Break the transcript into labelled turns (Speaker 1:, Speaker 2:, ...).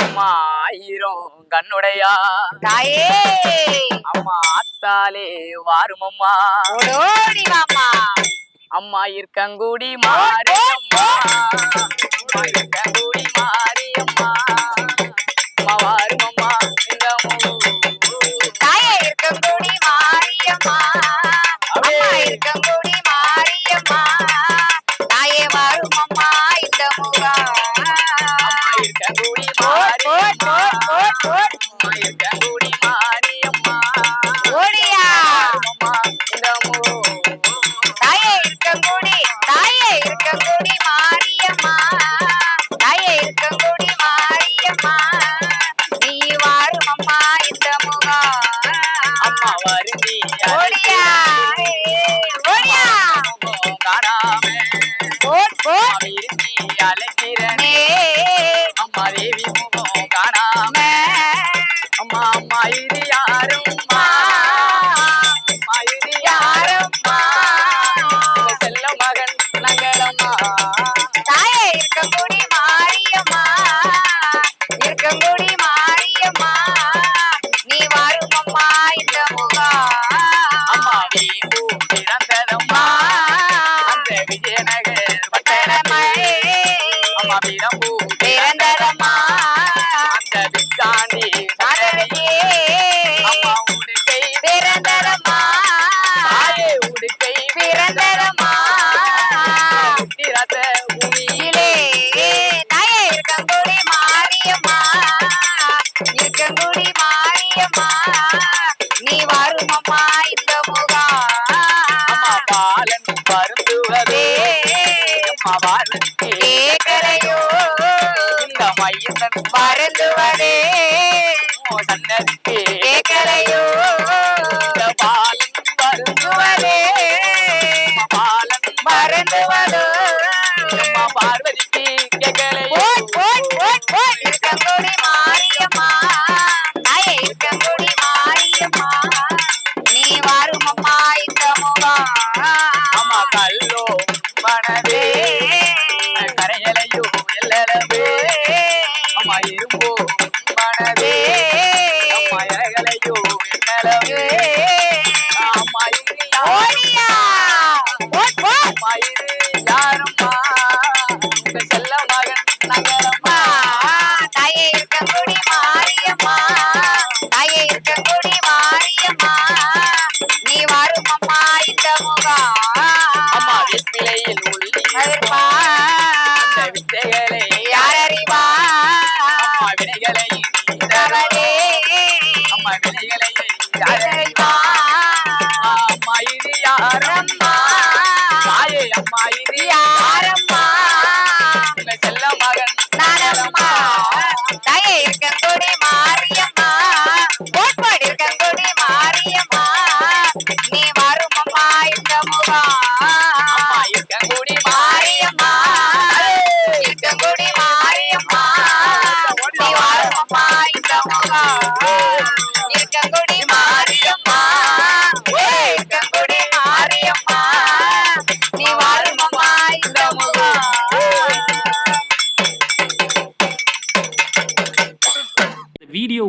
Speaker 1: அம்மா ஆயிரம் கண்ணுடையா?
Speaker 2: தாயே!
Speaker 1: அம்மா ஆத்தாலே வாருமம்மா.
Speaker 2: ஓடோடி வாமா
Speaker 1: அம்மா இருக்கங்குடி மாரியம்மா. அம்மா இருக்கங்குடி மாரியம்மா
Speaker 2: தாயே இருக்கங்குடி மாரியம்மா. தாயே
Speaker 1: இருக்கங்குடி மாரியம்மா.
Speaker 2: நீ வாரும் அம்மா இந்த முகா.
Speaker 1: அம்மா வருந்தி
Speaker 2: ஓடியா. ஓடியா.
Speaker 1: காணாம.
Speaker 2: ஓட்
Speaker 1: பிறம்பு
Speaker 2: பிறந்ததம்மா
Speaker 1: அந்த பிச்சாண்டி
Speaker 2: மகளையே
Speaker 1: அம்மா உடுக்கை
Speaker 2: பிறந்ததம்மா
Speaker 1: தாயே உடுக்கை உத்திரத்த பூமியிலே
Speaker 2: இலே தாயே இருக்கங்குடி மாரியம்மா. இருக்கங்குடி மாரியம்மா. நீ வரும்
Speaker 1: வாழ்க்கை
Speaker 2: கேக்கரையோ
Speaker 1: இந்த மையத்தன்
Speaker 2: வருந்துவதே
Speaker 1: சன்னதிக்கு
Speaker 2: கேக்கரையோ
Speaker 1: செயலை வித்தைகளை வினைகளை
Speaker 2: தவறே
Speaker 1: அம்மா வினைகளை யார் அம்மா இது யாரம்மா? தாயே அம்மா இது
Speaker 2: யாரம்மா?
Speaker 1: செல்ல மகன்
Speaker 2: நானம்மா. தாயே இருக்கங்குடி மாரியம்மா. கோட்பாடு இருக்கங்குடி மாரியம்மா. நீ இந்த